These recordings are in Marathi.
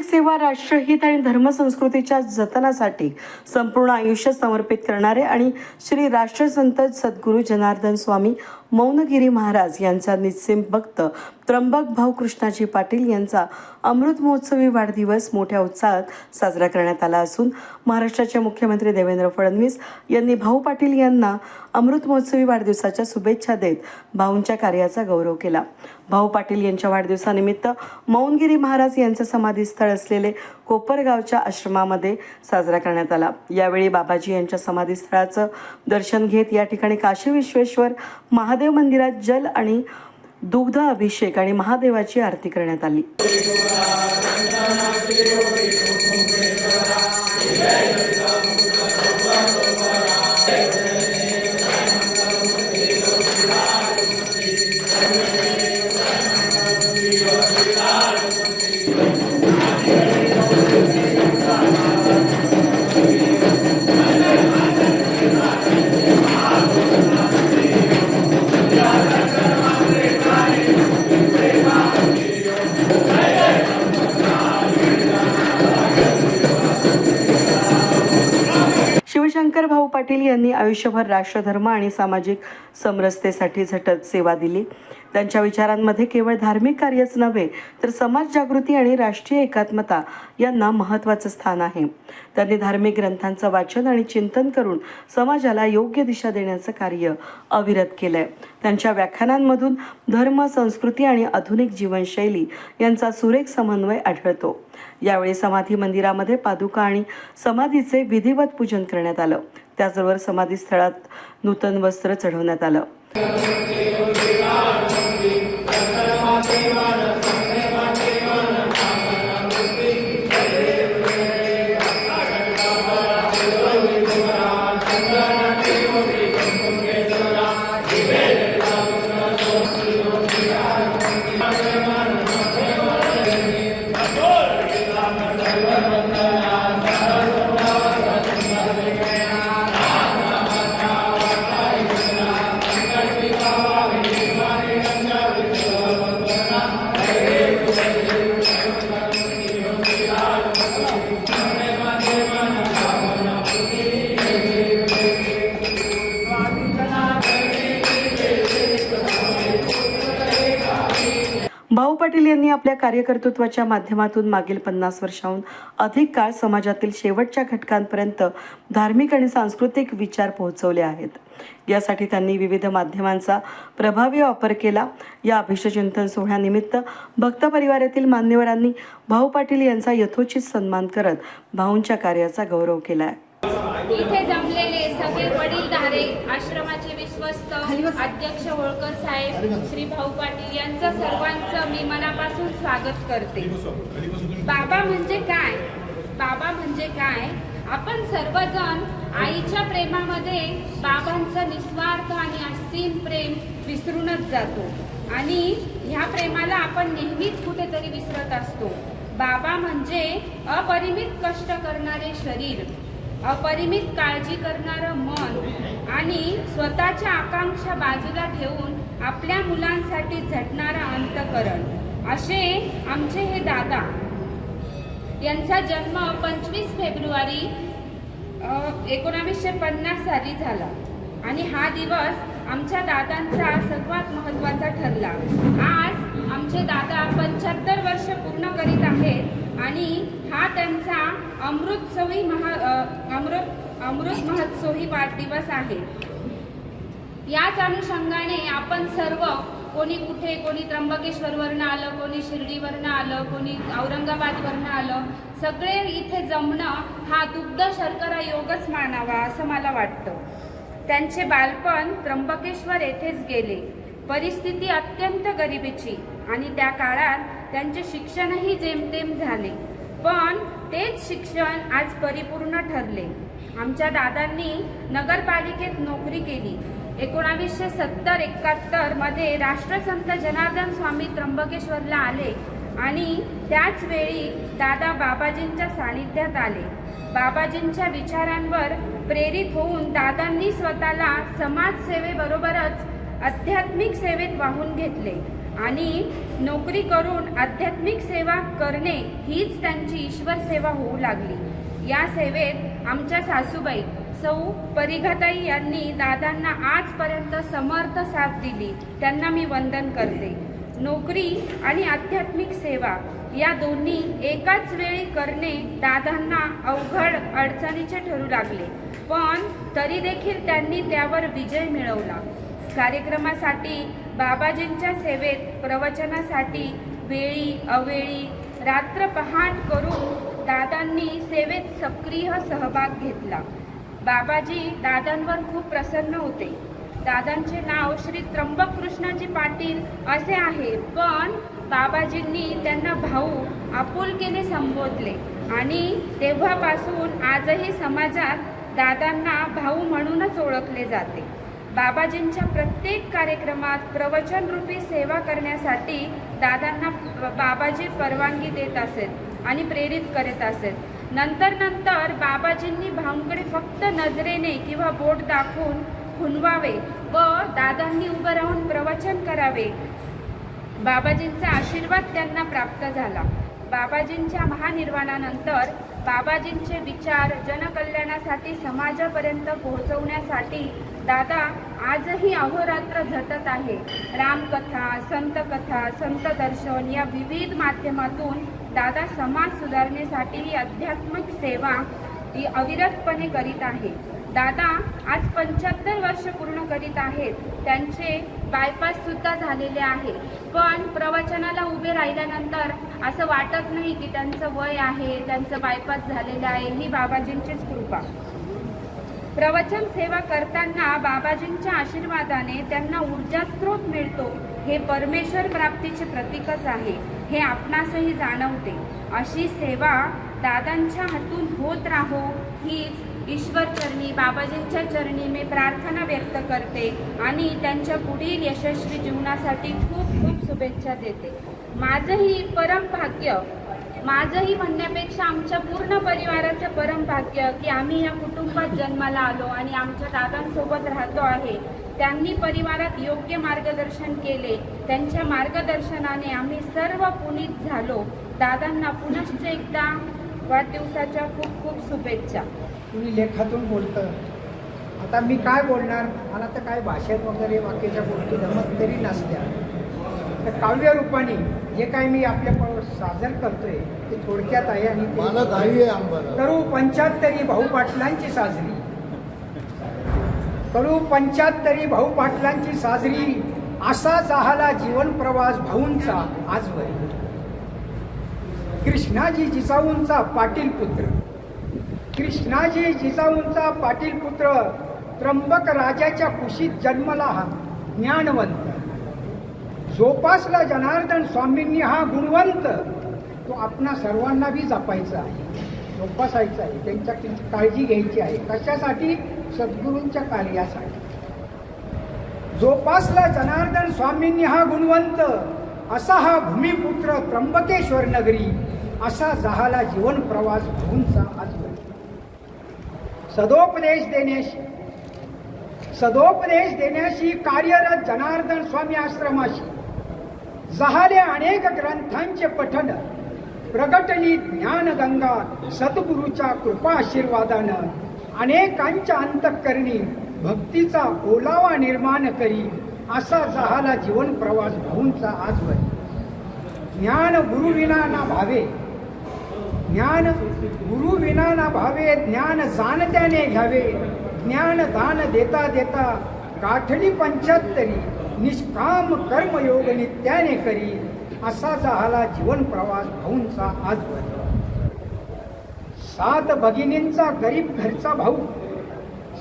सामाजिक सेवा राष्ट्रहित आणि धर्मसंस्कृतीच्या जतनासाठी संपूर्ण आयुष्य समर्पित करणारे आणि श्री राष्ट्रसंत सद्गुरू जनार्दन स्वामी मौनगिरी महाराज यांचा निस्सिम भक्त त्र्यंबक भाऊ कृष्णाजी पाटील यांचा अमृत महोत्सवी वाढदिवस मोठ्या उत्साहात साजरा करण्यात आला असून महाराष्ट्राचे मुख्यमंत्री देवेंद्र फडणवीस यांनी भाऊ पाटील यांना अमृत महोत्सवी वाढदिवसाच्या शुभेच्छा देत भाऊंच्या कार्याचा गौरव केला. भाऊ पाटील यांच्या वाढदिवसानिमित्त मौनगिरी महाराज यांचं समाधीस्थळ असलेले कोपरगावच्या आश्रमामध्ये साजरा करण्यात आला. यावेळी बाबाजी यांच्या समाधीस्थळाचं दर्शन घेत या ठिकाणी काशी विश्वेश्वर महादेव मंदिरात जल आणि दुग्ध अभिषेक आणि महादेवाची आरती करण्यात आली. पाटील यांनी आयुष्यभर राष्ट्रधर्म आणि सामाजिक समरसतेसाठी झटत सेवा दिली. त्यांच्या विचारांमध्ये केवळ धार्मिक कार्यच नव्हे तर समाज जागृती आणि राष्ट्रीय एकात्मता यांना महत्त्वाचं स्थान आहे. त्यांनी धार्मिक ग्रंथांचं वाचन आणि चिंतन करून समाजाला योग्य दिशा देण्याचं कार्य अविरत केलंय. त्यांच्या व्याख्यानांमधून धर्म संस्कृती आणि आधुनिक जीवनशैली यांचा सुरेख समन्वय आढळतो. यावेळी समाधी मंदिरामध्ये पादुका आणि समाधीचे विधिवत पूजन करण्यात आलं. त्याचबरोबर समाधी स्थळात नूतन वस्त्र चढवण्यात आलं. आपल्या कार्यकर्तृत्वाच्या माध्यमातून मागील पन्नास वर्षाहून अधिक काळ समाजातील शेवटच्या घटकांपर्यंत धार्मिक आणि सांस्कृतिक विचार पोहोचवले आहेत. यासाठी त्यांनी विविध माध्यमांचा प्रभावी वापर केला. या अभिष्टचिंतन सोहळ्यानिमित्त भक्त परिवारातील मान्यवरांनी भाऊ पाटील यांचा यथोचित सन्मान करत भाऊंच्या कार्याचा गौरव केला आहे विश्वस्त अध्यक्ष होळकर साहेब श्री भाऊ पाटील यांचं सर्वांचं मी मनापासून स्वागत करते. बाबा म्हणजे काय? बाबा म्हणजे काय? आपण सर्वजण आईच्या प्रेमामध्ये बाबांचं निस्वार्थ आणि असीम प्रेम विसरूनच जातो. आणि ह्या प्रेमाला आपण नेहमीच कुठेतरी विसरत असतो. बाबा म्हणजे अपरिमित कष्ट करणारे शरीर. अपरिमित काळजी करणारं मन आणि स्वतःच्या आकांक्षा बाजूला ठेवून आपल्या मुलांसाठी झटणारं अंतकरण. असे आमचे हे दादा. यांचा जन्म पंचवीस फेब्रुवारी एकोणावीसशे पन्नास साली झाला. आणि हा दिवस आमच्या दादांचा सर्वात महत्त्वाचा ठरला. आज आमचे दादा पंच्याहत्तर वर्ष पूर्ण करीत आहेत आणि हा त्यांचा अमृतसवी महा अमृत अमृत महोत्सवी वाढदिवस आहे. याच अनुषंगाने आपण सर्व कोणी कुठे कोणी त्र्यंबकेश्वरवरनं आलं कोणी शिर्डीवरनं आलं कोणी औरंगाबादवरनं आलं सगळे इथे जमणं हा दुग्ध शर्करा योगच मानावा असं मला वाटतं. त्यांचे बालपण त्र्यंबकेश्वर येथेच गेले. परिस्थिती अत्यंत गरिबीची आणि त्या काळात त्यांचे शिक्षणही जेमतेम झाले. पण तेच शिक्षण आज परिपूर्ण ठरले. आमच्या दादांनी नगरपालिकेत नोकरी केली. एकोणावीसशे सत्तर एकाहत्तरमध्ये राष्ट्रसंत जनार्दन स्वामी त्र्यंबकेश्वरला आले आणि त्याचवेळी दादा बाबाजींच्या सानिध्यात आले. बाबाजींच्या विचारांवर प्रेरित होऊन दादांनी स्वतःला समाजसेवेबरोबरच आध्यात्मिक सेवेत वाहून घेतले. आणि नोकरी करून आध्यात्मिक सेवा करणे हीच त्यांची ईश्वर सेवा होऊ लागली. या सेवेत आमच्या सासूबाई सौ परिघाताई यांनी दादांना आजपर्यंत समर्थ साथ दिली. त्यांना मी वंदन करते. नोकरी आणि आध्यात्मिक सेवा या दोन्ही एकाच वेळी करणे दादांना अवघड अडचणीचे ठरू लागले. पण तरी देखील त्यांनी त्यावर विजय मिळवला. कार्यक्रमासाठी बाबाजींच्या सेवेत प्रवचनासाठी वेळी अवेळी रात्र पहाट करून दादांनी सेवेत सक्रिय सहभाग घेतला. बाबाजी दादांवर खूप प्रसन्न होते. दादांचे नाव श्री त्र्यंबक कृष्णाजी पाटील असे आहे पण बाबाजींनी त्यांना भाऊ आपुलकीने संबोधले आणि तेव्हापासून आजही समाजात दादांना भाऊ म्हणूनच ओळखले जाते. बाबाजींच्या प्रत्येक कार्यक्रमात प्रवचनरूपी सेवा करण्यासाठी दादांना बाबाजी परवानगी देत असेल आणि प्रेरित करत असेल. नंतर नंतर बाबाजींनी भाऊंकडे फक्त नजरेने किंवा बोट दाखवून खुणवावे व दादांनी उभं राहून प्रवचन करावे. बाबाजींचा आशीर्वाद त्यांना प्राप्त झाला. बाबाजींच्या महानिर्वाणानंतर बाबाजींचे विचार जनकल्याणासाठी समाजापर्यंत पोहोचवण्यासाठी दादा आजही अहोरात्र झटत आहे. रामकथा संतकथा संत दर्शन या विविध माध्यमातून दादा समाज सुधारणेसाठी ही आध्यात्मिक सेवा ही अविरतपणे करीत आहे. दादा आज पंच्याहत्तर वर्ष पूर्ण करीत आहेत. त्यांचे बायपास सुद्धा झालेले आहे. पण प्रवचनाला उभे राहिल्यानंतर असं वाटत नाही की त्यांचं वय आहे त्यांचं बायपास झालेलं आहे. ही बाबाजींचीच कृपा. प्रवचन सेवा करताना बाबाजींच्या आशीर्वादाने त्यांना ऊर्जा स्रोत मिळतो. हे परमेश्वर प्राप्तीचे प्रतीकच आहे. हे आपणासही जाणवते. अशी सेवा दादांच्या हातून होत राहो हीच ईश्वर चरणी बाबाजींच्या चरणी मी प्रार्थना व्यक्त करते आणि त्यांच्या पुढील यशस्वी जीवनासाठी खूप खूप शुभेच्छा देते. माझंही परमभाग्य माझंही म्हणण्यापेक्षा आमच्या पूर्ण परिवाराचं परमभाग्य की आम्ही या कुटुंबात जन्माला आलो आणि आमच्या दादांसोबत राहतो आहे. त्यांनी परिवारात योग्य मार्गदर्शन केले. त्यांच्या मार्गदर्शनाने आम्ही सर्व पुनीत झालो. दादांना पुनश्च एकदा वाढदिवसाच्या खूप खूप शुभेच्छा. तुम्ही लेखातून बोलतं. आता मी काय बोलणार? मला तर काय भाषेत वगैरे बाकीच्या गोष्टी जमत तरी नसत्या. तर काव्य रूपाने जे काय मी आपल्या सादर करतोय ते थोडक्यात आहे आणि मला करू पंच्याहत्तरी भाऊ पाटलांची साजरी. करू पंच्याहत्तरी भाऊ पाटलांची साजरी. असा जाहाला जीवन प्रवास भाऊंचा आजवरी कृष्णाजी जिजाऊंचा पाटील पुत्र कृष्णाजी जिजाऊंचा पाटील पुत्र त्र्यंबक राजाच्या कुशीत जन्मला हा ज्ञानवंत. जोपासला जनार्दन स्वामींनी हा गुणवंत. तो आपणा सर्वांना बी जपायचा आहे जोपासायचा आहे त्यांच्या काळजी घ्यायची आहे. कशासाठी? सद्गुरूंच्या कार्यासाठी. जोपासला जनार्दन स्वामींनी हा गुणवंत. असा हा भूमिपुत्र त्र्यंबकेश्वर नगरी असा जहाला जीवन प्रवास भाऊंचा आज सदोपदेश देण्याशी सदोपदेश देण्याशी कार्यरत जनार्दन स्वामी आश्रमाशी जहाले अनेक ग्रंथांचे पठन प्रगटली ज्ञानगंगा सद्गुरूच्या कृपा आशीर्वादानं अनेकांच्या अंतकरणी भक्तीचा ओलावा निर्माण करी असा जहाला जीवन प्रवास भाऊंचा आजवर ज्ञान गुरुविना ना भावे. ज्ञान गुरुविना ना भावे ज्ञान जाणत्याने घ्यावे. ज्ञान दान देता देता गाठली पंच्याहत्तरी निष्काम कर्मयोग नित्याने करी असा झाला जीवन प्रवास भाऊंचा आजवर सात भगिनींचा गरीब घरचा भाऊ.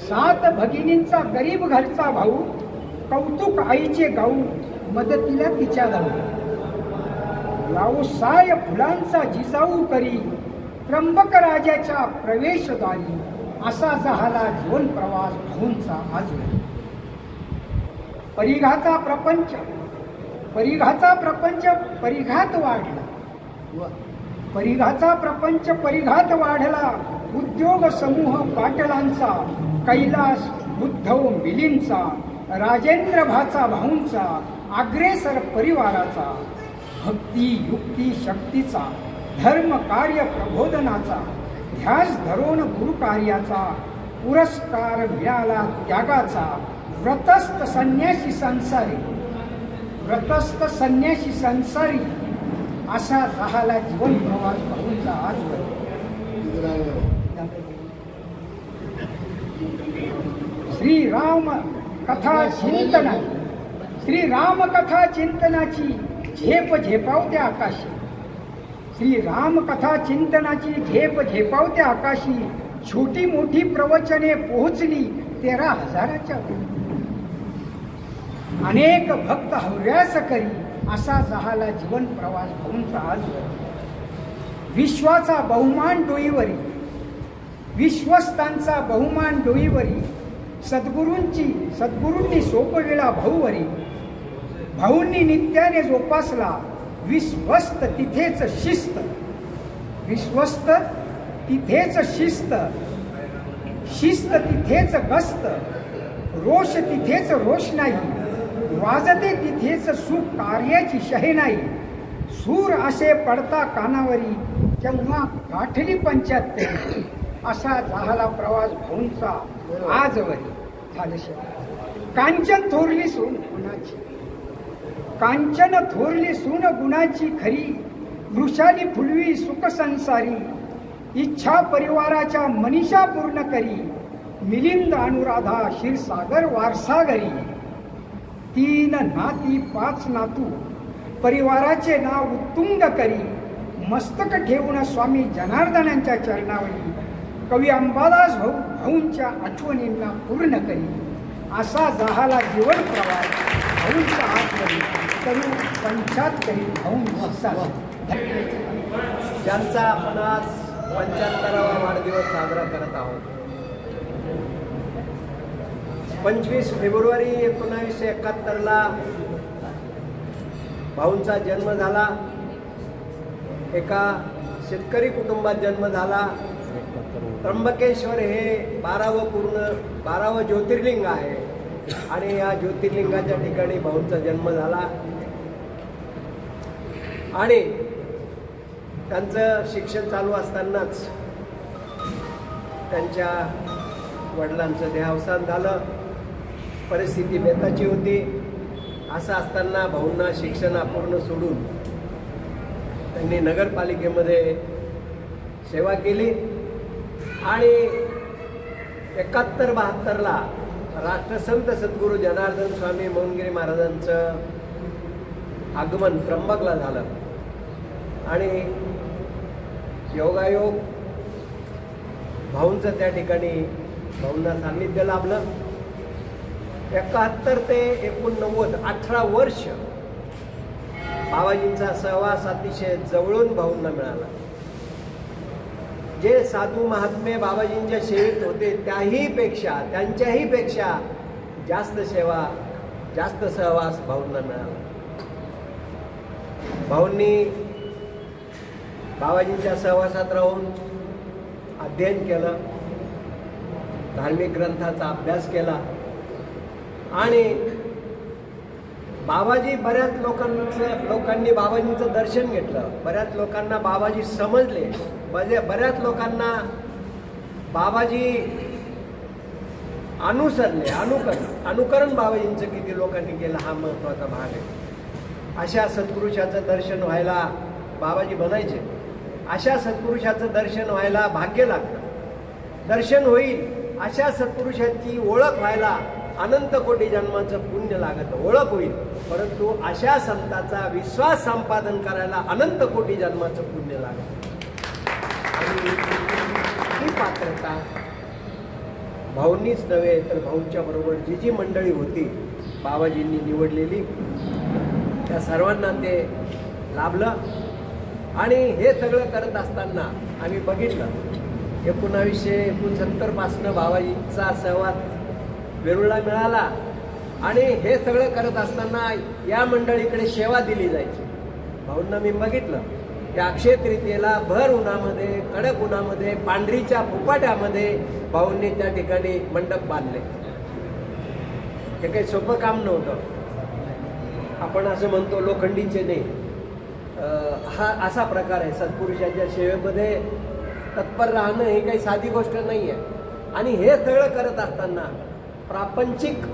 सात भगिनींचा गरीब घरचा भाऊ. कौतुक आईचे गाऊ मदतीला तिच्या गाऊ लावसाय फुलांचा जिजाऊ करी त्र्यंबक राजाच्या प्रवेशद्वारी असा झाला झोन प्रवास भाऊंचा आज परिघाचा प्रपंच परिघाचा प्रपंच परिघात वाढला. परिघाचा प्रपंच परिघात वाढला उद्योग समूह पाटलांचा कैलास उद्धव मिलींचा राजेंद्र भाचा भाऊंचा अग्रेसर परिवाराचा भक्ती युक्ती शक्तीचा धर्म कार्य प्रबोधनाचा ध्यास धरून गुरुकार्याचा पुरस्कार मिळाला त्यागाचा व्रतस्थ संन्यासी संसारी व्रतस्थ संन्यासी संसारी असा झाला जीवन प्रवास भाऊंचा आजवर श्रीराम कथा चिंतनाची श्रीराम कथा चिंतनाची झेप झेपावत्या आकाशी. श्रीराम कथा चिंतनाची झेप झेपावत्या आकाशी छोटी मोठी प्रवचने पोहोचली तेरा हजाराच्या अनेक भक्त हव्यास करी असा झाला जीवन प्रवास भाऊंचा आज विश्वाचा बहुमान डोईवरी. विश्वस्तांचा बहुमान डोईवरी. सद्गुरूंची सद्गुरूंनी सोपविला भाऊवरी. भाऊंनी नित्याने जोपासला विश्वस्त तिथेच शिस्त. विश्वस्त तिथेच शिस्त. शिस्त तिथेच गस्त. रोष तिथेच रोष नाही. वाजते तिथेच सुख कार्याची नाही. सूर असे पडता कानावरी केव्हा गाठली पंच्याहत्तरी असा झाला प्रवास भाऊंचा. आज वरी झालं शिवाय कांचन थोरली सून गुणाची. कांचन थोरली सून गुणाची खरी. वृषाली फुलवी सुख संसारी. इच्छा परिवाराच्या मनीषा पूर्ण करी. मिलिंद अनुराधा क्षीरसागर वारसागरी. तीन नाती पाच नातू. परिवाराचे नाव उत्तुंग करी. मस्तक ठेवून स्वामी जनार्दनांच्या चरणावरी कवी अंबादास भाऊ भाऊंच्या आठवणींना पूर्ण करी. असा जहाला जीवन प्रवास भाऊंच्या आठवणी करू पंचाहत्तरी भाऊंचा ज्यांचा आपण आज पंच्याहत्तरावा वाढदिवस साजरा करत आहोत. पंचवीस फेब्रुवारी एकोणावीसशे एकाहत्तरला भाऊंचा जन्म झाला. एका शेतकरी कुटुंबात जन्म झाला. त्र्यंबकेश्वर हे बारावं पूर्ण बारावं ज्योतिर्लिंग आहे. आणि या ज्योतिर्लिंगाच्या ठिकाणी भाऊंचा जन्म झाला. आणि त्यांचं शिक्षण चालू असतानाच त्यांच्या वडिलांचं देहावसान झालं. परिस्थिती बेताची होती. असं असताना भाऊंना शिक्षण अपूर्ण सोडून त्यांनी नगरपालिकेमध्ये सेवा केली. आणि एकाहत्तर बहात्तरला राष्ट्रसंत सद्गुरू जनार्दन स्वामी मौनगिरी महाराजांचं आगमन त्र्यंबकला झालं. आणि योगायोग भाऊंचं त्या ठिकाणी भाऊंना सान्निध्य लाभलं. एकाहत्तर ते एकोणनव्वद अठरा वर्ष बाबाजींचा सहवास अतिशय जवळून भाऊंना मिळाला. जे साधू महात्मे बाबाजींच्या सेवेत होते त्याही पेक्षा त्यांच्याही पेक्षा जास्त सेवा जास्त सहवास भाऊंना मिळाला. भाऊंनी बाबाजींच्या सहवासात राहून अध्ययन केलं धार्मिक ग्रंथाचा अभ्यास केला आणि बाबाजी बऱ्याच लोकांचं लोकांनी बाबाजींचं दर्शन घेतलं. बऱ्याच लोकांना बाबाजी समजले. बरे बऱ्याच लोकांना बाबाजी अनुसरले अनुकरण अनुकरण बाबाजींचं किती लोकांनी केलं हा महत्त्वाचा भाग आहे. अशा सत्पुरुषाचं दर्शन व्हायला बाबाजी म्हणायचे अशा सत्पुरुषाचं दर्शन व्हायला भाग्य लागतं. दर्शन होईल अशा सत्पुरुषाची ओळख व्हायला अनंत कोटी जन्माचं पुण्य लागत ओळख होईल. परंतु अशा संताचा विश्वास संपादन करायला अनंत कोटी जन्माचं पुण्य लागतं. ही पात्रता. भाऊंनीच नव्हे तर भाऊंच्या बरोबर जी जी मंडळी होती बाबाजींनी निवडलेली त्या सर्वांना ते लाभलं. आणि हे सगळं करत असताना आम्ही बघितलं एकोणावीसशे एकोणसत्तरपासनं बाबाजींचा सहवाद वेरूळला मिळाला. आणि हे सगळं करत असताना या मंडळीकडे सेवा दिली जायची. भाऊंना मी बघितलं. त्या अक्षय तृतीयेला भर उन्हामध्ये कडक उन्हामध्ये पांढरीच्या फुपाट्यामध्ये भाऊंनी त्या ठिकाणी मंडप बांधले. हे काही सोपं काम नव्हतं. आपण असं म्हणतो लोखंडीचे नाही हा असा प्रकार आहे. सत्पुरुषाच्या सेवेमध्ये तत्पर राहणं ही काही साधी गोष्ट नाही आहे आणि हे सगळं करत असताना प्रापंचिक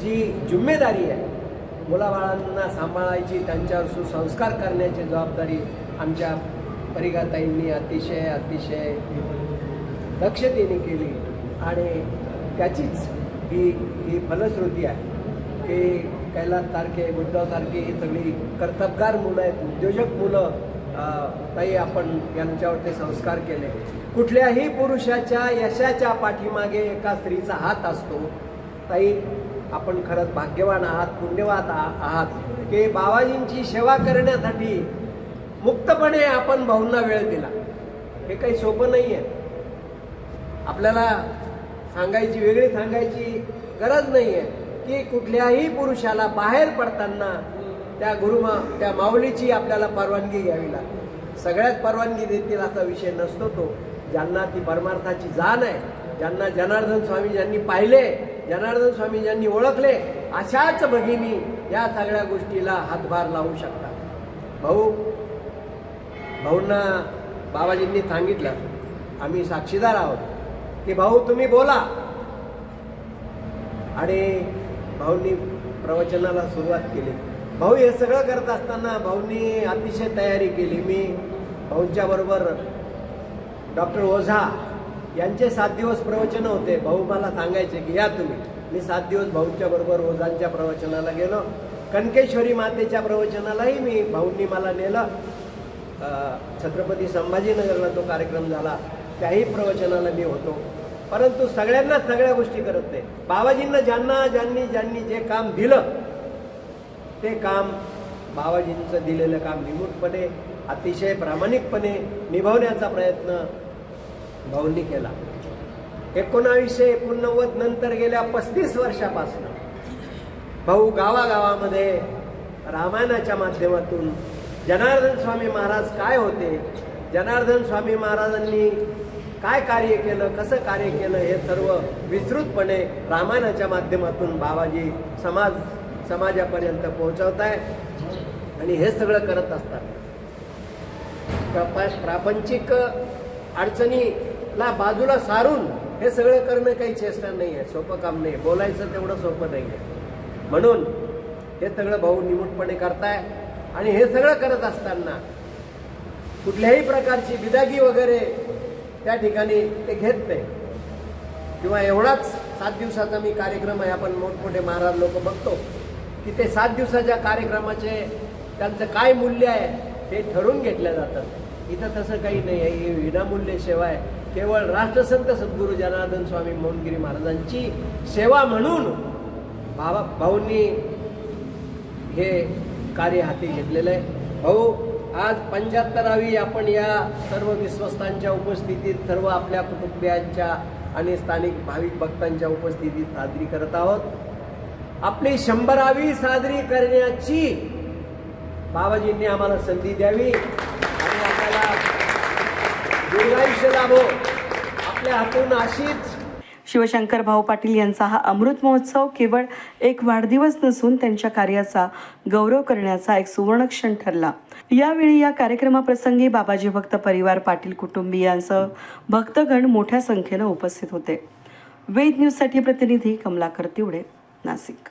जी जिम्मेदारी आहे मुलाबाळांना सांभाळायची त्यांच्यावर सुसंस्कार करण्याची जबाबदारी आमच्या परिघाताईंनी अतिशय अतिशय दक्षतेने केली. आणि त्याचीच ही ही फलश्रुती आहे की कैलास तारखे उद्धव तारखे ही सगळी कर्तबगार मुलं आहेत उद्योजक मुलं ताई आपण यांच्यावरती संस्कार केले. कुठल्याही पुरुषाच्या यशाच्या पाठीमागे एका स्त्रीचा हात असतो. ताई आपण खरंच भाग्यवान आहात पुण्यवान आ- आहात. की बाबाजींची सेवा करण्यासाठी मुक्तपणे आपण भाऊंना वेळ दिला. हे काही सोपं नाही आहे आपल्याला सांगायची वेगळी सांगायची गरज नाही आहे की कुठल्याही पुरुषाला बाहेर पडताना त्या गुरुमा त्या माऊलीची आपल्याला परवानगी घ्यावी लागते. सगळ्यात परवानगी देतील असा विषय नसतो तो. ज्यांना ती परमार्थाची जाण आहे ज्यांना जनार्दन स्वामी ज्यांनी पाहिले जनार्दन स्वामी ज्यांनी ओळखले अशाच भगिनी या सगळ्या गोष्टीला हातभार लावू शकतात. भाऊ भाऊंना बाबाजींनी सांगितलं आम्ही साक्षीदार आहोत. की भाऊ तुम्ही बोला. आणि भाऊंनी प्रवचनाला सुरुवात केली. भाऊ हे सगळं करत असताना भाऊंनी अतिशय तयारी केली. मी भाऊंच्या बरोबर डॉक्टर ओझा यांचे सात दिवस प्रवचन होते. भाऊ मला सांगायचे की या तुम्ही. मी सात दिवस भाऊंच्या बरोबर रोजांच्या प्रवचनाला गेलो. कनकेश्वरी मातेच्या प्रवचनालाही मी भाऊंनी मला नेलं. छत्रपती संभाजीनगरला तो कार्यक्रम झाला. त्याही प्रवचनाला मी होतो. परंतु सगळ्यांना सगळ्या गोष्टी करत नाही. बाबाजींना ज्यांना ज्यांनी ज्यांनी जे काम दिलं ते काम बाबाजींचं दिलेलं काम निमूटपणे अतिशय प्रामाणिकपणे निभावण्याचा प्रयत्न भाऊंनी केला. एकोणावीसशे एकोणनव्वद नंतर गेल्या पस्तीस वर्षापासून भाऊ गावागावामध्ये रामायणाच्या माध्यमातून जनार्दन स्वामी महाराज काय होते जनार्दन स्वामी महाराजांनी काय कार्य केलं कसं कार्य केलं हे सर्व विस्तृतपणे रामायणाच्या माध्यमातून बाबाजी समाज समाजापर्यंत पोहोचवत आहे आणि हे सगळं करत असतात. प्रपा- प्रापंचिक ला बाजूला सारून हे सगळं करणं काही चेष्टा नाही आहे सोपं काम नाही बोलायचं तेवढं सोपं नाही आहे. म्हणून हे सगळं भाऊ निमूटपणे करताय आणि हे सगळं करत असताना कुठल्याही प्रकारची बिदागी वगैरे त्या ठिकाणी ते घेत नाही. किंवा एवढाच सात दिवसाचा मी कार्यक्रम आहे आपण मोठमोठे महाराज लोक बघतो की ते सात दिवसाच्या कार्यक्रमाचे त्यांचं काय मूल्य आहे ते ठरवून घेतलं जातं इथं तसं काही नाही आहे. ही विनामूल्य सेवा आहे. केवळ राष्ट्रसंत सद्गुरू जनार्दन स्वामी मोहनगिरी महाराजांची सेवा म्हणून बाबा भाऊंनी हे कार्य हाती घेतलेलं आहे. भाऊ आज पंच्याहत्तरावी आपण या सर्व विश्वस्तांच्या उपस्थितीत सर्व आपल्या कुटुंबियांच्या आणि स्थानिक भाविक भक्तांच्या उपस्थितीत साजरी करत आहोत. आपली शंभरावी साजरी करण्याची बाबाजींनी आम्हाला संधी द्यावी. आणि आपल्याला दीर्घायुष्य लाभो. आपल्या हातून अशीच शिवशंकर भाऊ पाटील यांचा हा अमृत महोत्सव केवळ एक वाढदिवस नसून त्यांच्या कार्याचा गौरव करण्याचा एक सुवर्णक्षण ठरला. यावेळी या कार्यक्रमाप्रसंगी बाबाजी भक्त परिवार पाटील कुटुंबियांसह भक्तगण मोठ्या संख्येनं उपस्थित होते. वेद न्यूजसाठी प्रतिनिधी कमलाकर तिवडे नाशिक.